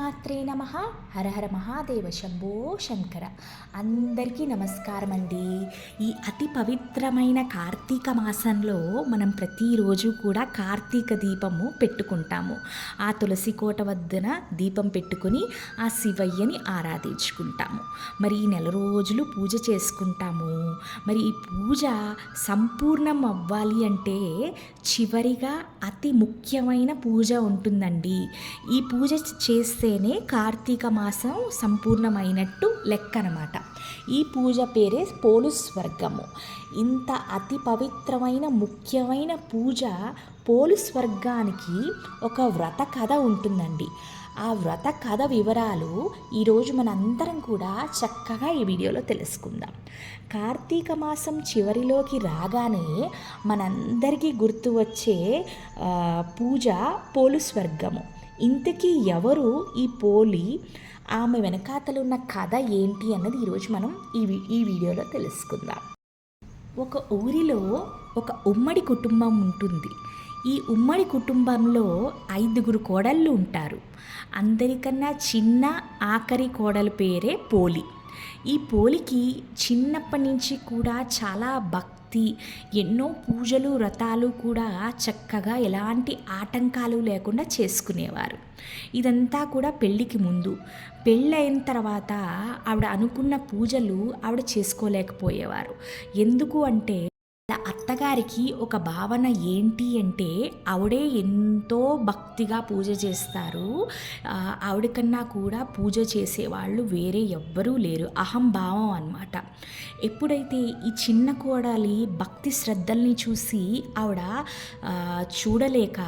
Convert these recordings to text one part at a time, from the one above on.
శ్రీమాత్రే నమ. హరహర మహాదేవ శంభో శంకర. అందరికీ నమస్కారం అండి ఈ అతి పవిత్రమైన కార్తీక మాసంలో మనం ప్రతిరోజు కూడా కార్తీక దీపము పెట్టుకుంటాము. ఆ తులసి కోట వద్దన దీపం పెట్టుకుని ఆ శివయ్యని ఆరాధించుకుంటాము. మరి ఈ నెల రోజులు పూజ చేసుకుంటాము. మరి ఈ పూజ సంపూర్ణం అవ్వాలి అంటే చివరిగా అతి ముఖ్యమైన పూజ ఉంటుందండి. ఈ పూజ చేస్తే చేస్తేనే కార్తీక మాసం సంపూర్ణమైనట్టు లెక్క అనమాట ఈ పూజ పేరే పోలు స్వర్గము ఇంత అతి పవిత్రమైన ముఖ్యమైన పూజ పోలు స్వర్గానికి ఒక వ్రత కథ ఉంటుందండి. ఆ వ్రత కథ వివరాలు ఈరోజు మనందరం కూడా చక్కగా ఈ వీడియోలో తెలుసుకుందాం. కార్తీక మాసం చివరిలోకి రాగానే మనందరికీ గుర్తు వచ్చే పూజ పోలు స్వర్గము ఇంతకీ ఎవరు ఈ పోలి ఆమె వెనకాతలు ఉన్న కథ ఏంటి అన్నది ఈరోజు మనం ఈ వీ- ఈ వీడియోలో తెలుసుకుందాం. ఒక ఊరిలో ఒక ఉమ్మడి కుటుంబం ఉంటుంది. ఈ ఉమ్మడి కుటుంబంలో ఐదుగురు కోడళ్ళు ఉంటారు. అందరికన్నా చిన్న ఆఖరి కోడలు పేరే పోలి. ఈ పోలికి చిన్నప్పటి నుంచి కూడా చాలా భక్తి ఎన్నో పూజలు వ్రతాలు కూడా చక్కగా ఎలాంటి ఆటంకాలు లేకుండా చేసుకునేవారు. ఇదంతా కూడా పెళ్ళికి ముందు. పెళ్ళైన తర్వాత ఆవిడ అనుకున్న పూజలు ఆవిడ చేసుకోలేకపోయేవారు. ఎందుకు అంటే అత్తగారికి ఒక భావన ఏంటి అంటే ఆవిడే ఎంతో భక్తిగా పూజ చేస్తారు. ఆవిడకన్నా ఆవిడ కన్నా కూడా పూజ చేసేవాళ్ళు వేరే ఎవ్వరూ లేరు. అహంభావం అన్నమాట. ఎప్పుడైతే ఈ చిన్న కోడలి భక్తి శ్రద్ధల్ని చూసి ఆవిడ చూడలేక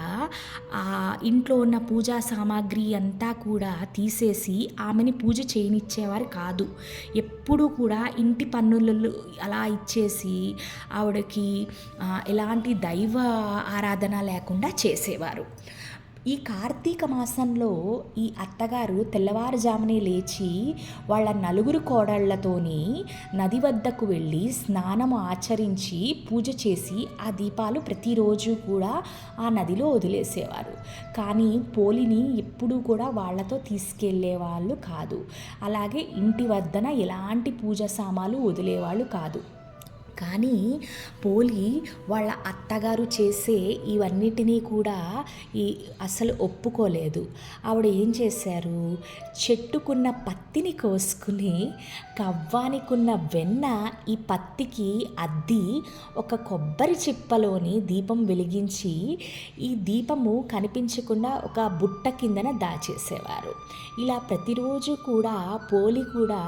ఆ ఇంట్లో ఉన్న పూజా సామాగ్రి అంతా కూడా తీసేసి ఆమెని పూజ చేయనిచ్చేవారు కాదు. ఎప్పుడూ కూడా ఇంటి పన్నులలో అలా ఇచ్చేసి ఆవిడకి ఆ, ఎలాంటి దైవ ఆరాధన లేకుండా చేసేవారు. ఈ కార్తీక మాసంలో ఈ అత్తగారు తెల్లవారుజామునే లేచి వాళ్ళ నలుగురు కోడళ్ళతోని నది వద్దకు వెళ్ళి స్నానం ఆచరించి పూజ చేసి ఆ దీపాలు ప్రతిరోజు కూడా ఆ నదిలో వదిలేసేవారు. కానీ పోలిని ఎప్పుడూ కూడా వాళ్ళతో తీసుకెళ్ళే వాళ్ళు కాదు. అలాగే ఇంటి వద్దన ఎలాంటి పూజ సామాలు వదిలేవాళ్ళు కాదు. కానీ పోలి వాళ్ళ అత్తగారు చేసే ఇవన్నిటినీ కూడా ఈ అసలు ఒప్పుకోలేదు. ఆవిడ ఏం చేశారు? చెట్టుకున్న పత్తిని కోసుకుని కవ్వానికున్న వెన్న ఈ పత్తికి అద్ది ఒక కొబ్బరి చిప్పలోని దీపం వెలిగించి ఈ దీపము కనిపించకుండా ఒక బుట్ట కిందన దాచేసేవారు. ఇలా ప్రతిరోజు కూడా పోలి కూడా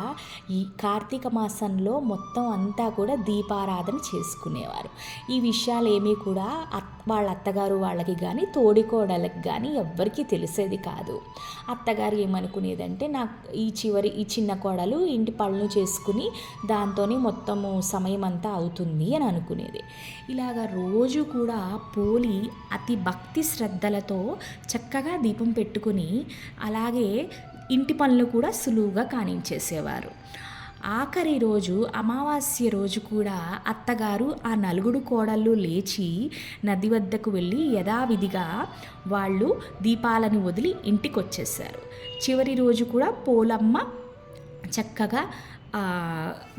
ఈ కార్తీక మాసంలో మొత్తం అంతా కూడా దీపారాధన చేసుకునేవారు. ఈ విషయాలేమీ కూడా అత్ వాళ్ళ అత్తగారు వాళ్ళకి కానీ తోడికోడళ్ళకి కానీ ఎవ్వరికీ తెలిసేది కాదు. అత్తగారు ఏమనుకునేదంటే నాకు ఈ చివరి ఈ చిన్న కోడలు ఇంటి పనులు చేసుకుని దాంతోనే మొత్తము సమయం అంతా అవుతుంది అని అనుకునేది. ఇలాగ రోజు కూడా పోలి అతి భక్తి శ్రద్ధలతో చక్కగా దీపం పెట్టుకుని అలాగే ఇంటి పనులు కూడా సులువుగా కానించేసేవారు. ఆఖరి రోజు అమావాస్య రోజు కూడా అత్తగారు ఆ నలుగుడు కోడళ్ళు లేచి నది వద్దకు వెళ్ళి యథావిధిగా వాళ్ళు దీపాలను వదిలి ఇంటికి వచ్చేసారు చివరి రోజు కూడా పోలమ్మ చక్కగా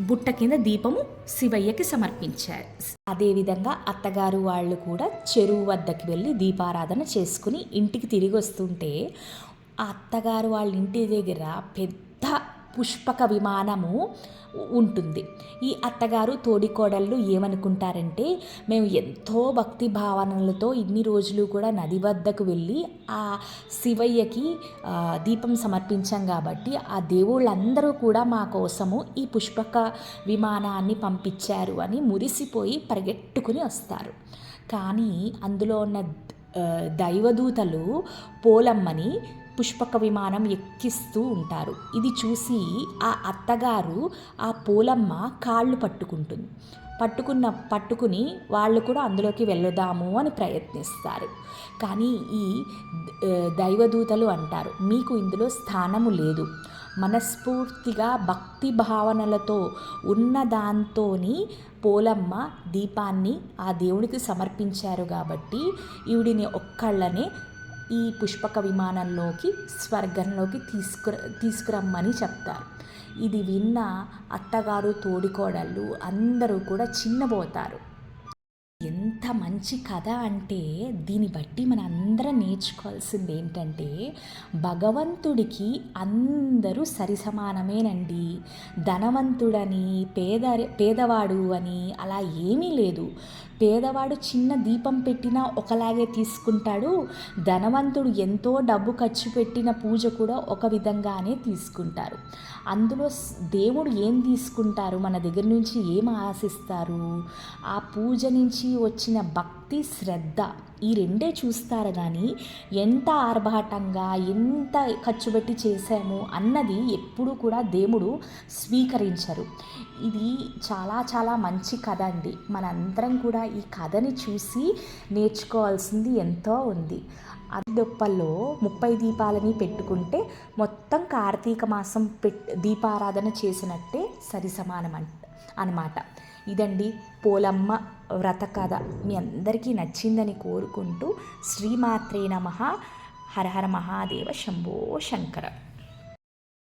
బుట్ట కింద దీపము శివయ్యకి సమర్పించారు. అదేవిధంగా అత్తగారు వాళ్ళు కూడా చెరువు వద్దకు వెళ్ళి దీపారాధన చేసుకుని ఇంటికి తిరిగి వస్తుంటే ఆ అత్తగారు వాళ్ళ ఇంటి దగ్గర పెద్ద పుష్పక విమానము ఉంటుంది. ఈ అత్తగారు తోడికోడళ్ళు ఏమనుకుంటారంటే మేము ఎంతో భక్తి భావనలతో ఇన్ని రోజులు కూడా నది వద్దకు వెళ్ళి ఆ శివయ్యకి దీపం సమర్పించాం కాబట్టి ఆ దేవుళ్ళందరూ కూడా మా కోసము ఈ పుష్పక విమానాన్ని పంపించారు అని మురిసిపోయి పరిగెట్టుకుని వస్తారు. కానీ అందులో ఉన్న దైవదూతలు పోలమ్మని పుష్పక విమానం ఎక్కిస్తూ ఉంటారు. ఇది చూసి ఆ అత్తగారు ఆ పోలమ్మ కాళ్ళు పట్టుకుంటుంది. పట్టుకున్న పట్టుకుని వాళ్ళు కూడా అందులోకి వెళ్ళదాము అని ప్రయత్నిస్తారు. కానీ ఈ దైవదూతలు అంటారు మీకు ఇందులో స్థానము లేదు. మనస్ఫూర్తిగా భక్తి భావనలతో ఉన్న దాంతోని పోలమ్మ దీపాన్ని ఆ దేవుడికి సమర్పించారు కాబట్టి ఈవిడిని ఒక్కళ్ళనే ఈ పుష్పక విమానంలోకి స్వర్గంలోకి తీసుకుర తీసుకురమ్మని చెప్తారు. ఇది విన్న అత్తగారు తోడికోడళ్ళు అందరూ కూడా చిన్నబోతారు. ఎంత మంచి కథ అంటే దీన్ని బట్టి మన అందరం నేర్చుకోవాల్సింది ఏంటంటే భగవంతుడికి అందరూ సరిసమానమేనండి. ధనవంతుడని పేద పేదవాడు అని అలా ఏమీ లేదు. పేదవాడు చిన్న దీపం పెట్టినా ఒకలాగే తీసుకుంటాడు. ధనవంతుడు ఎంతో డబ్బు ఖర్చు పెట్టిన పూజ కూడా ఒక విధంగానే తీసుకుంటారు. అందులో దేవుడు ఏం తీసుకుంటారు? మన దగ్గర నుంచి ఏం ఆశిస్తారు? ఆ పూజ నుంచి వచ్చిన భక్తి శ్రద్ధ ఈ రెండే చూస్తారు కానీ ఎంత ఆర్భాటంగా ఎంత ఖర్చు పెట్టి చేశాము అన్నది ఎప్పుడూ కూడా దేవుడు స్వీకరించరు. ఇది చాలా చాలా మంచి కథ అండి. మనందరం కూడా ఈ కథని చూసి నేర్చుకోవాల్సింది ఎంతో ఉంది. అద్దొప్పల్లో ముప్పై దీపాలని పెట్టుకుంటే మొత్తం కార్తీక మాసం పెట్ దీపారాధన చేసినట్టే సరి సమానం అంట అనమాట. ఇదండి పోలమ్మ వ్రత కథ మీ అందరికీ నచ్చిందని కోరుకుంటూ శ్రీమాత్రే నమ. హర హర మహాదేవ శంభో శంకర.